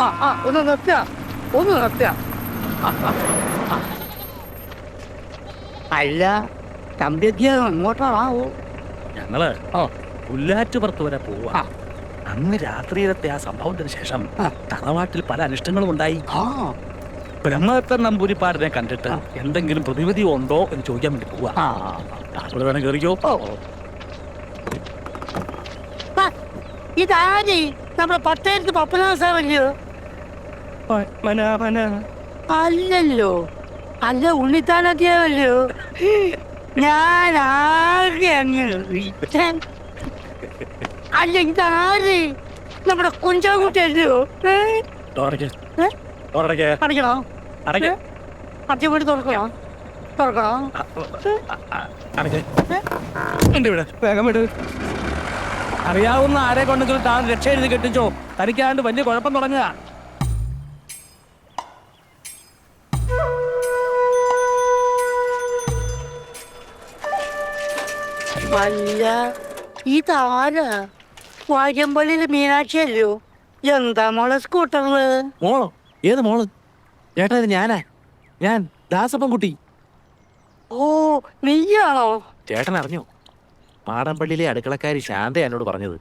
ആ ആ ഒന്ന് നിർത്തുക ഒന്ന് നിർത്തുക അല്ല തമ്പിക്ക് ഞങ്ങൾ ഓ പുല്ലാറ്റുപുറത്ത് വരെ പോവാ. ആ. അന്ന് രാത്രിയിലത്തെ ആ സംഭവത്തിന് ശേഷം ആ. തറവാട്ടിൽ പല അനിഷ്ടങ്ങളും ഉണ്ടായി. ആ. ബ്രഹ്മദത്തൻ നമ്പൂരിപ്പാടിനെ കണ്ടിട്ട് എന്തെങ്കിലും പ്രതിവിധി ഉണ്ടോ എന്ന് ചോദിക്കാൻ വേണ്ടി പോവാ. ആ. ഇവിടെ വേണം കയറിക്കോ ഇതാരി? നമ്മുടെ പത്തേരത്ത് പപ്പനാഥ സാറല്ലയോ അല്ലല്ലോ. അല്ല ഉണ്ണിത്താനത്തിയല്ലോ ഞാൻ ആകെ അങ്ങ്. അല്ല ഇതാര്? നമ്മുടെ കുഞ്ചാകുട്ടിയല്ലോ അടയ്ക്കണോ? വീട് തുറക്കണോ? തുറക്കണോ? വേഗം വിട്. അറിയാവുന്ന ആരെ കൊണ്ടെങ്കിലും താൻ രക്ഷ എഴുതി കെട്ടിച്ചോ? തനിക്കാണ്ട് വലിയ കുഴപ്പം തുടങ്ങുക. അല്ല ഇതാരാ? വാര്യമ്പള്ളിയിലെ മീനാക്ഷിയല്ലോ എന്താ മോളെ സ്കൂട്ടറിൽ? മോളോ? ഏത് മോൾ? ചേട്ടാ ഇത് ഞാനാ. ഞാൻ ദാസപ്പൻ കുട്ടി ഓ നീയാണോ? ചേട്ടൻ അറിഞ്ഞോ? മാടമ്പള്ളിയിലെ അടുക്കളക്കാരി ശാന്ത എന്നോട് പറഞ്ഞത്.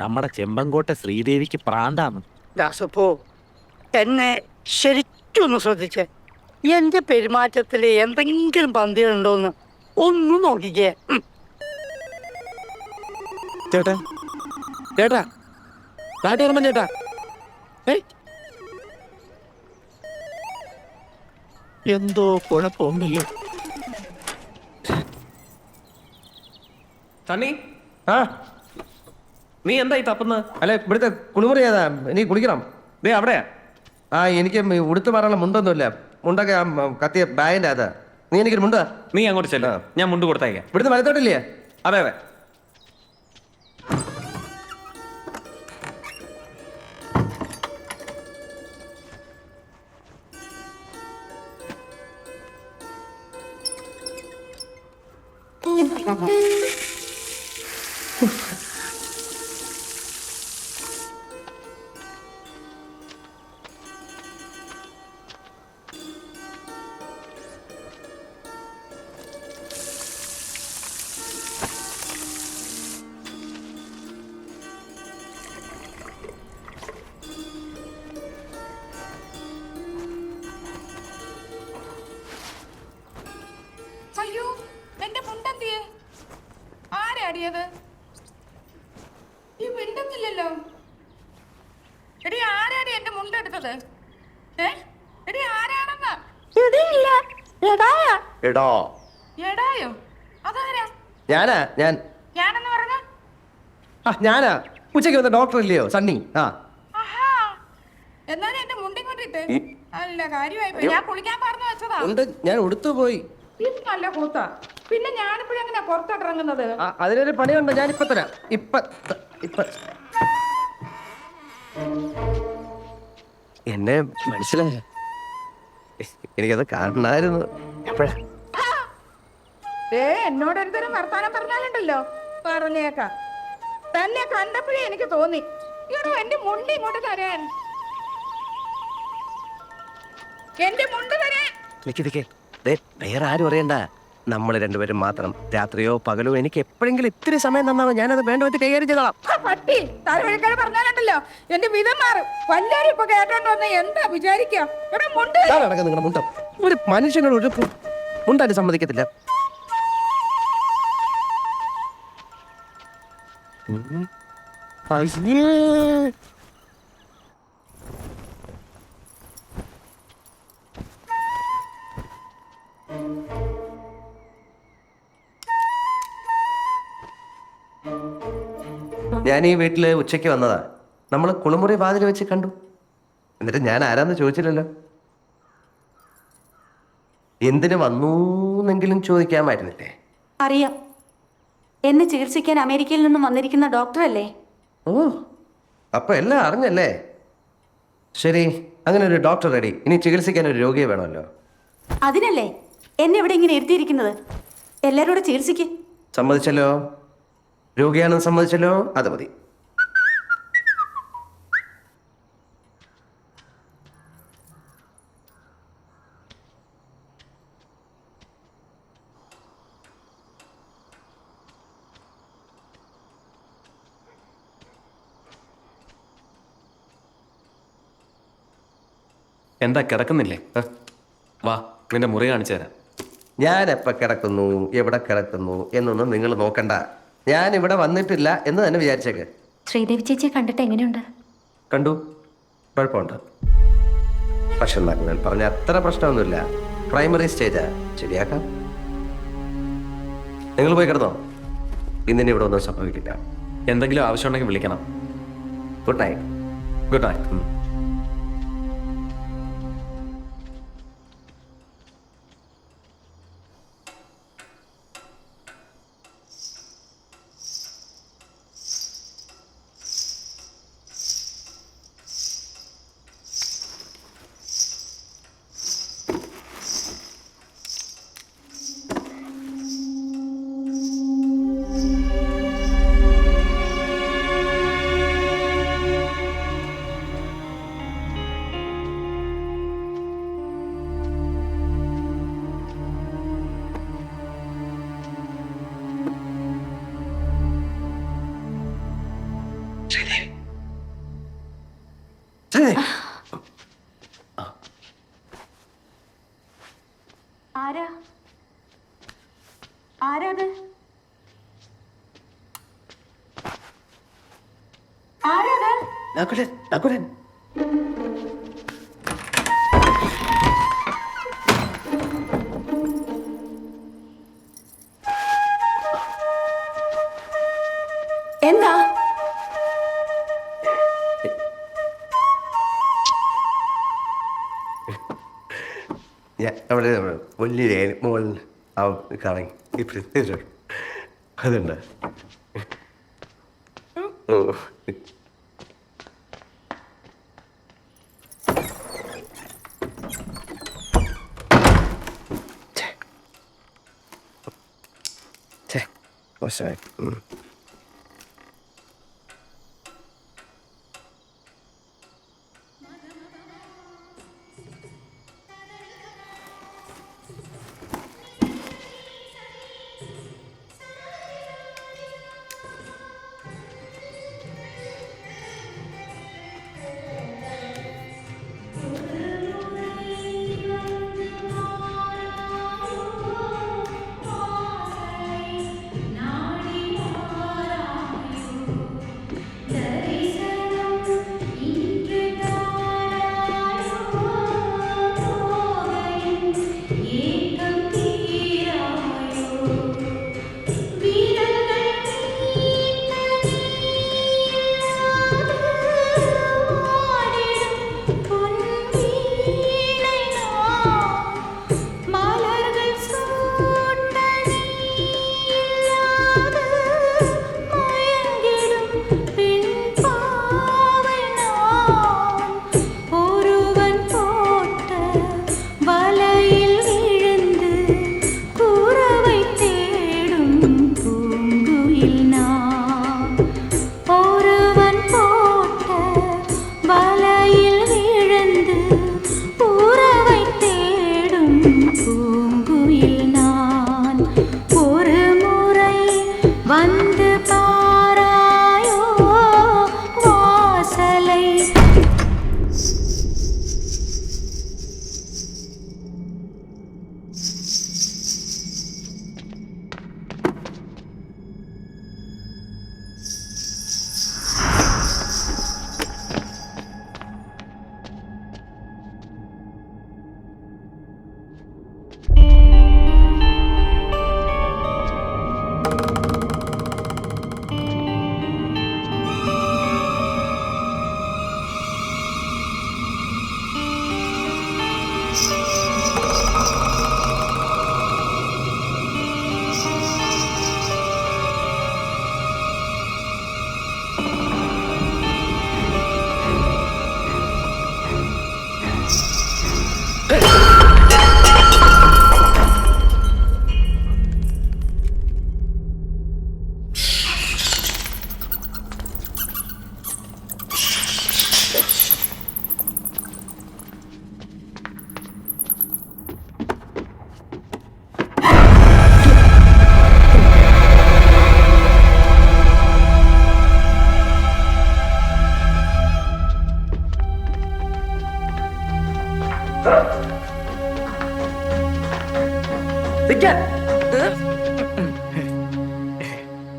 നമ്മുടെ ചെമ്പങ്കോട്ടെ ശ്രീദേവിക്ക് പ്രാന്താന്ന്. ദാസപ്പോ എന്നെ ശരിക്കൊന്ന് ശ്രദ്ധിച്ചേ. എന്റെ പെരുമാറ്റത്തിൽ എന്തെങ്കിലും പന്തികളുണ്ടോന്ന് ഒന്ന് നോക്കിക്കേ. ചേട്ടാ. ചേട്ടാ. കാട്ടിയറമ്പൻ ചേട്ടാ. ഏയ്. എന്തോ കുഴപ്പമൊന്നുമില്ല. സണ്ണി ആ. നീ എന്തായി തപ്പുന്നത്? അല്ല ഇവിടുത്തെ കുളിമുറി ഏതാ? ഇനി കുളിക്കണം. ദേ അവിടെയാ. ആ എനിക്ക് ഉടുത്തു മാറാനുള്ള മുണ്ടൊന്നുമില്ല. മുണ്ടൊക്കെ ആ മ, കത്തിയ ബാഗിന്റെ അതാ നീ എനിക്കൊരു മുണ്ടാ നീ അങ്ങോട്ട് ചെല്ല. ഞാൻ മുണ്ട് കൊടുത്തേക്കാം ഇവിടുത്തെ വലത്തോട്ടില്ലേ? അതെ അതെ. 嗯 ആരാടിയത് ഈ മിണ്ടുന്നില്ലല്ലോ. എടി ആരാടി എന്റെ മുണ്ടെടുത്തത് ഏ? എടി ആരാണെന്ന്? എടോ. എടായോ? അതാരാ? ഞാനാ ഞാൻ. ഞാനെന്ന് പറഞ്ഞ? ആ ഞാനാ. ഉച്ചയ്ക്ക് വന്ന ഡോക്ടർ ഇല്ലയോ? സണ്ണി. ആ. എന്നാലും എന്റെ മുണ്ടി കൊണ്ടിട്ട് നല്ല കാര്യമായി ഞാൻ കുളിക്കാൻ പറഞ്ഞു വെച്ചതാ. ഉണ്ട് ഞാൻ ഉടുത്തു പോയി നല്ല കൂത്താ. പിന്നെ ഞാനിപ്പോഴെങ്ങനെ പുറത്തോട്ടിറങ്ങുന്നത്? ആ, അതിനൊരു പണിയുണ്ട് ഞാൻ ഇപ്പൊ തരാം. ഇപ്പൊ ത- ഇപ്പൊ. എന്നെ മനസ്സിലായ? എനിക്കത് കാണണമായിരുന്നു. എപ്പോഴാ? ഏ എന്നോട് എന്തൊരു വർത്താനം പറഞ്ഞാലുണ്ടല്ലോ. പറഞ്ഞേക്കാം. തന്നെ കണ്ടപ്പോഴേ എനിക്ക് തോന്നി. ഇടോ എന്റെ മുണ്ട് ഇങ്ങോട്ട് തരാൻ. എന്റെ മുണ്ട് തരാൻ. നിക്ക് നിക്ക്. ദേ വേറെ ആരും അറിയണ്ട. നമ്മൾ രണ്ടുപേരും മാത്രം. രാത്രിയോ പകലോ എനിക്ക് എപ്പോഴെങ്കിലും ഇത്തിരി സമയം തന്നാണോ ഞാനത് വേണ്ട വെച്ച് കൈകാര്യം ചെയ്തോളാം. പട്ടി പറഞ്ഞാലുണ്ടല്ലോ. എന്റെ വിധം മാറും. വല്ലാരും ഇപ്പൊ കേട്ടോണ്ട് വന്ന എന്താ വിചാരിക്കുക ഇവിടെ മുണ്ട്. ഇതാണ് നടക്കുന്നത് നിങ്ങളുടെ മുണ്ടം. ഒരു മനുഷ്യനോട് ഒരു മുണ്ടാൻ സമ്മതിക്കത്തില്ല. അയ്യേ. ഞാൻ ഈ വീട്ടിൽ ഉച്ചയ്ക്ക് വന്നതാ. നമ്മൾ കുളിമുറി വാതിൽ വെച്ച് കണ്ടു. എന്നിട്ട് ഞാൻ ആരാന്ന് ചോദിച്ചില്ലല്ലോ? എന്തിനു വന്നൂന്നെങ്കിലും ചോദിക്കാമായിരുന്നില്ലേ? അറിയാം. എന്നെ ചികിത്സിക്കാൻ അമേരിക്കയിൽ നിന്നും വന്നിരിക്കുന്ന ഡോക്ടറല്ലേ? ഓ അപ്പൊ എല്ലാം അറിഞ്ഞല്ലേ? ശരി അങ്ങനെ ഒരു ഡോക്ടർ റെഡി. ഇനി ചികിത്സിക്കാൻ ഒരു രോഗിയെ വേണമല്ലോ. അതിനല്ലേ? എന്നെ ഇവിടെ ഇങ്ങനെ ഇരുത്തിയിരിക്കുന്നത്. എല്ലാവരും കൂടെ ചികിത്സിക്ക്. സമ്മതിച്ചല്ലോ? രോഗിയാണെന്ന് സമ്മതിച്ചല്ലോ? അത് മതി. എന്താ കിടക്കുന്നില്ലേ? വാ നിന്റെ മുറി കാണിച്ചു തരാം. ഞാനെപ്പോൾ കിടക്കുന്നു എവിടെ കിടക്കുന്നു എന്നൊന്നും നിങ്ങൾ നോക്കണ്ട. ഞാൻ ഇവിടെ വന്നിട്ടില്ല എന്ന് തന്നെ വിചാരിച്ചേക്ക്. ശ്രീദേവി ചേച്ചിയെ കണ്ടിട്ട് എങ്ങനെയുണ്ട്? കണ്ടു. കുഴപ്പമുണ്ട്. പക്ഷെ ഞാൻ പറഞ്ഞ അത്ര പ്രശ്നമൊന്നുമില്ല. പ്രൈമറി സ്റ്റേജാ ശരിയാക്കാം. നിങ്ങൾ പോയി കിടന്നോ. ഇന്നിനി ഇവിടെ ഒന്നും സംഭവിക്കില്ല. എന്തെങ്കിലും ആവശ്യമുണ്ടെങ്കിൽ വിളിക്കണം. Good night good night Nakulan Nakulan. എന്താ? അവിടെ വലിയ മുകളിൽ ആ കറങ്ങി പ്രത്യേകിച്ച് അതുണ്ട്. ഓ ഛെ, മോശമായി ഉം.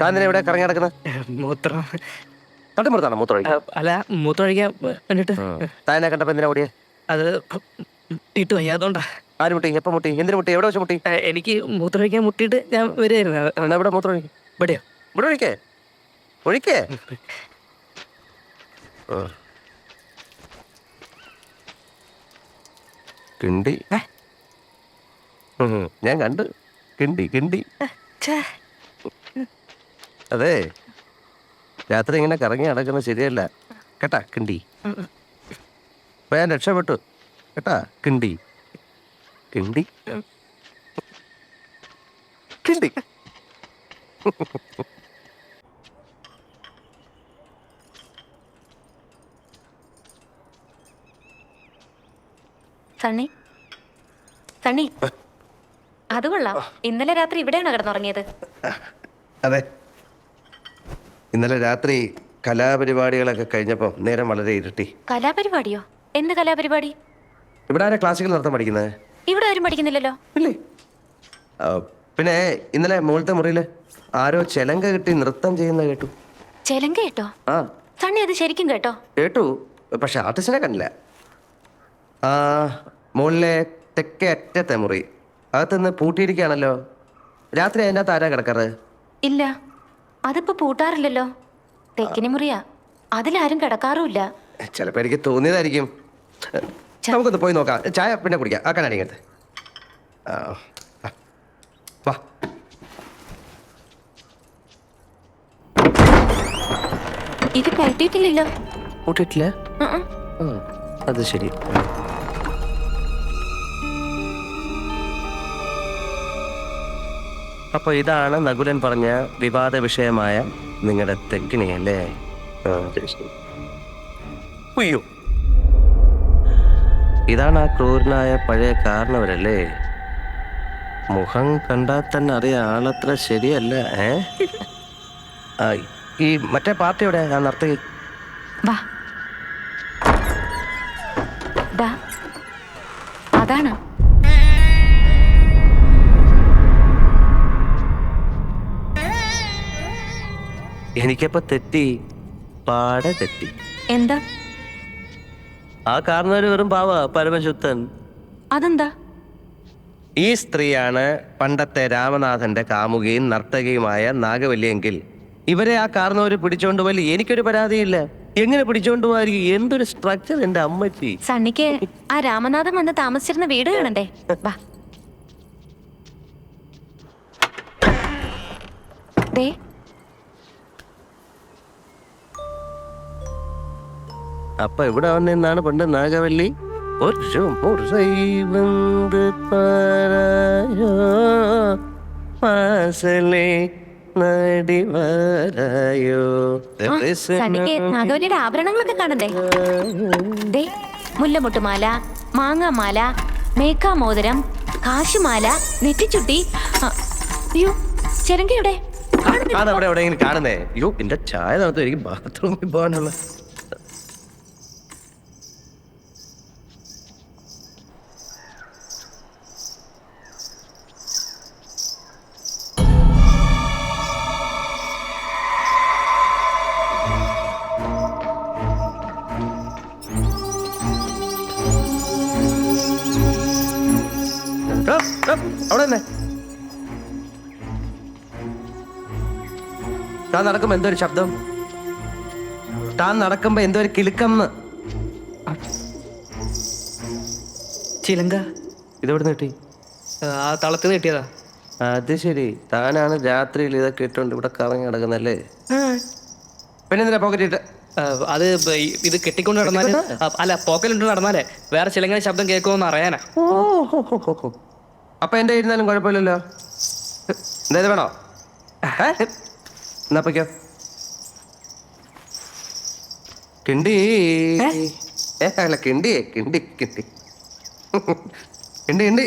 താൻ എവിടെ കറങ്ങി നടക്കുന്നത് മൂത്രം. തട്ടിമുറത്താണോ മൂത്രം ഒഴിക്കാൻ? അല്ല മൂത്രം എന്നിട്ട് താൻ എന്നെ കണ്ടപ്പോ എന്തിനാ ഓടിയേ? അത് ഇട്ട് വയ്യാത്തോണ്ടാ. ആര് മുട്ടി? എപ്പോ മുട്ടി? എന്തിനു മുട്ടി? എവിടെ വെച്ച് മുട്ടി? ഏ, എനിക്ക് മൂത്രം ഒഴിക്കാൻ മുട്ടിയിട്ട് ഞാൻ വരുമായിരുന്നു എന്നാ ഇവിടെ മൂത്രം ഒഴിക്കും. ഇവിടെയോ? ഇവിടെ ഒഴിക്കേ. ഒഴിക്കേ. കിണ്ടി. ഉം, ഞാൻ കണ്ടു. കിണ്ടി കിണ്ടി. അതെ. രാത്രി ഇങ്ങനെ കറങ്ങി നടക്കുന്നത് ശരിയല്ല. കേട്ടാ കിണ്ടി. അപ്പൊ ഞാൻ രക്ഷപ്പെട്ടു. കേട്ടാ കിണ്ടി. കിണ്ടി? കിണ്ടി. സണ്ണി. സണ്ണി. അത് കൊള്ളാം. ഇന്നലെ രാത്രി ഇവിടെയാണോ കിടന്നുറങ്ങിയത്? അതെ. ഇന്നലെ രാത്രി കലാപരിപാടികളൊക്കെ കഴിഞ്ഞപ്പോൾ നേരം വളരെ ഇരുട്ടി. കലാപരിപാടിയോ? എന്ത് കലാപരിപാടി? ഇവിടെ ആരാ ക്ലാസിക്കൽ നൃത്തം പഠിക്കുന്നത്? ഇവിടെ ആരും പഠിക്കുന്നില്ലല്ലോ. ഇല്ലേ? ആ, പിന്നെ ഇന്നലെ മുകളിലത്തെ മുറിയിൽ ആരോ ചെലങ്ക കിട്ടി നൃത്തം ചെയ്യുന്ന കേട്ടു. ചെലങ്ക കേട്ടോ? ആ. സണ്ണി അത് ശരിക്കും കേട്ടോ? കേട്ടു. പക്ഷെ ആർട്ടിസ്റ്റിനെ കണ്ടില്ല. ആ മുകളിലെ തെക്കേ അറ്റത്തെ മുറി. അകത്തുനിന്ന് പൂട്ടിയിരിക്കുകയാണല്ലോ. രാത്രി അതിന്റെ അകത്ത് ആരാ കിടക്കാറ്? ഇല്ല. അതിപ്പോ പൂട്ടാറില്ലല്ലോ. തെക്കിനി മുറിയാ. അതിലാരും കിടക്കാറുമില്ല. ചിലപ്പോ എനിക്ക് തോന്നിയതായിരിക്കും. നമുക്കൊന്ന് പോയി നോക്കാം. ചായ പിന്നെ കുടിക്കാം. ആ കണ്ണാടി ഇങ്ങനത്തെ ആ ആ. വാ. ഇത് കഴട്ടിയിട്ടില്ലല്ലോ കൂട്ടിട്ടില്ല. അത് ശരി. അപ്പൊ ഇതാണ് നകുലൻ പറഞ്ഞ വിവാദ വിഷയമായ നിങ്ങളുടെ തെക്കിനി അല്ലേ. ഉയ്യോ. ഇതാണ് ആ ക്രൂരനായ പഴയ കാരണവരല്ലേ? മുഖം കണ്ടാൽ തന്നെ അറിയാം ആളത്ര ശരിയല്ല ഏ? ഈ മറ്റേ പാർട്ടിയുടെ ഞാൻ ദാ. അതാണ്. എനിക്കപ്പോ തെറ്റി പാടെ തെറ്റി. എന്താ? ആ കാരണവര് വെറും പാവ പരമശുദ്ധൻ. അതെന്താ? ഈ സ്ത്രീയാണ് പണ്ടത്തെ രാമനാഥന്റെ കാമുകിയും നർത്തകിയുമായ നാഗവല്ലിയെങ്കിൽ. ഇവരെ ആ കാരണവര് പിടിച്ചോണ്ട് പോയി എനിക്കൊരു പരാതിയില്ല. എങ്ങനെ പിടിച്ചോണ്ട് പോകാതിരിക്കും എന്തൊരു സ്ട്രക്ചർ എന്റെ അമ്മച്ചി. സണ്ണിക്ക് ആ രാമനാഥൻ വന്ന് താമസിച്ചിരുന്ന വീട് കാണണ്ടേ? വാ. ദേ അപ്പൊ ഇവിടെ വന്നാണ് പണ്ട് നാഗവല്ലി. മാസലേ നടി വരായോ സണ്ണിക്ക് നാഗവല്ലിയുടെ ആഭരണങ്ങളൊക്കെ കാണണ്ടേ? മുല്ലമുട്ടുമാല മാങ്ങാമാല മേക്കാമോതിരം കാശുമാല നെറ്റിച്ചുട്ടി അയ്യോ ചെരങ്കയുടെ കാണുന്നേ? അയ്യോ എന്റെ ചായ നടത്തും എനിക്ക് ബാത്റൂമിൽ പോകാനുള്ള താൻ നടക്കുമ്പോ എന്തോ ഒരു ശബ്ദം? താൻ നടക്കുമ്പോ എന്തോ ഒരു കിളുക്കന്ന് ചിലങ്ക. ഇതെവിടെ കിട്ടി? ആ തളത്തിൽ കിട്ടിയതാ. അത് ശരി. താനാണ് രാത്രിയിൽ ഇതൊക്കെ ഇട്ടുകൊണ്ട് ഇവിടെ കറങ്ങി നടക്കുന്നല്ലേ? പിന്നെ എന്തിനാ പോക്കറ്റ് ഇട്ട്? അത് ഇത് കെട്ടിക്കൊണ്ട് നടന്നാൽ അല്ല പോക്കലുണ്ട് നടന്നാലേ വേറെ ചിലങ്ങനെ ശബ്ദം കേൾക്കുമെന്ന് അറിയാനാ. അപ്പൊ എന്റെ ഇരുന്നാലും കുഴപ്പമില്ലല്ലോ. എന്തായാലും വേണോ? എന്നാ പൊയ്ക്കോ കിണ്ടി. ഏ അല്ല കിണ്ടി കിണ്ടി കിണ്ടി. കിണ്ടി കിണ്ടി.